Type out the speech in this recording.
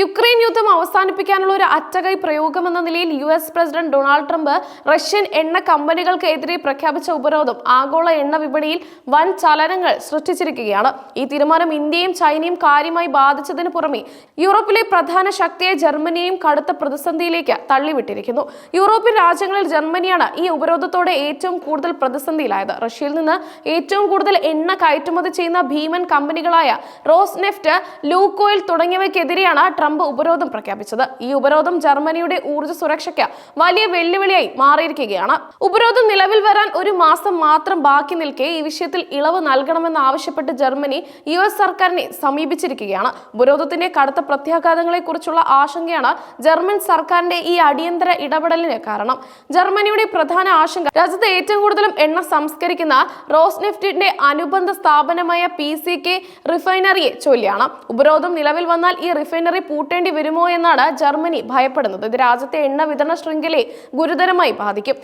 Ukraine യുദ്ധം അവസാനിപ്പിക്കാനുള്ള ഒരു അറ്റകൈ പ്രയോഗമെന്ന നിലയിൽ U S president Donald Trump Russian എണ്ണ കമ്പനികൾക്കെതിരെ പ്രഖ്യാപിച്ച ഉപരോധം ആഗോള എണ്ണ വിപണിയിൽ വൻ ചലനങ്ങൾ സൃഷ്ടിച്ചിരിക്കുകയാണ്. ഈ തീരുമാനം ഇന്ത്യയും ചൈനയും കാര്യമായി ബാധിച്ചതിന് പുറമെ യൂറോപ്പിലെ പ്രധാന ശക്തിയെ ജർമ്മനിയെയും കടുത്ത പ്രതിസന്ധിയിലേക്ക് തള്ളിവിട്ടിരിക്കുന്നു. യൂറോപ്യൻ രാജ്യങ്ങളിൽ ജർമ്മനിയാണ് ഈ ഉപരോധത്തോടെ ഏറ്റവും കൂടുതൽ പ്രതിസന്ധിയിലായത്. റഷ്യയിൽ നിന്ന് ഏറ്റവും കൂടുതൽ എണ്ണ കയറ്റുമതി ചെയ്യുന്ന ഭീമൻ കമ്പനികളായ റോസ് നെഫ്റ്റ് ലൂക്കോയിൽ തുടങ്ങിയവയ്ക്കെതിരെയാണ് ട്രംപ് ഉപരോധം പ്രഖ്യാപിച്ചത്. ഈ ഉപരോധം ജർമ്മനിയുടെ ഊർജ സുരക്ഷയ്ക്ക് വലിയ വെല്ലുവിളിയായി മാറിയിരിക്കുകയാണ്. ഉപരോധം നിലവിൽ വരാൻ ഒരു മാസം മാത്രം ബാക്കി നിൽക്കെ ഈ വിഷയത്തിൽ ഇളവ് നൽകണമെന്ന് ആവശ്യപ്പെട്ട് ജർമ്മനി യു എസ് സർക്കാരിനെ സമീപിച്ചിരിക്കുകയാണ്. ഉപരോധത്തിന്റെ കടുത്ത പ്രത്യാഘാതങ്ങളെ കുറിച്ചുള്ള ആശങ്കയാണ് ജർമ്മൻ സർക്കാരിന്റെ ഈ അടിയന്തര ഇടപെടലിന് കാരണം. ജർമ്മനിയുടെ പ്രധാന ആശങ്ക രാജ്യത്ത് ഏറ്റവും കൂടുതലും എണ്ണ സംസ്കരിക്കുന്ന റോസ്നെഫ്റ്റിന്റെ അനുബന്ധ സ്ഥാപനമായ പി സി കെ റിഫൈനറിയെ ചൊല്ലിയാണ് ഉപരോധം നിലവിൽ വന്നാൽ ഈ റിഫൈനറി പൂട്ടേണ്ടി വരുമോ എന്നാണ് ജർമ്മനി ഭയപ്പെടുന്നത്. ഇത് രാജ്യത്തെ എണ്ണ വിതരണ ശൃംഖലയെ ഗുരുതരമായി ബാധിക്കും.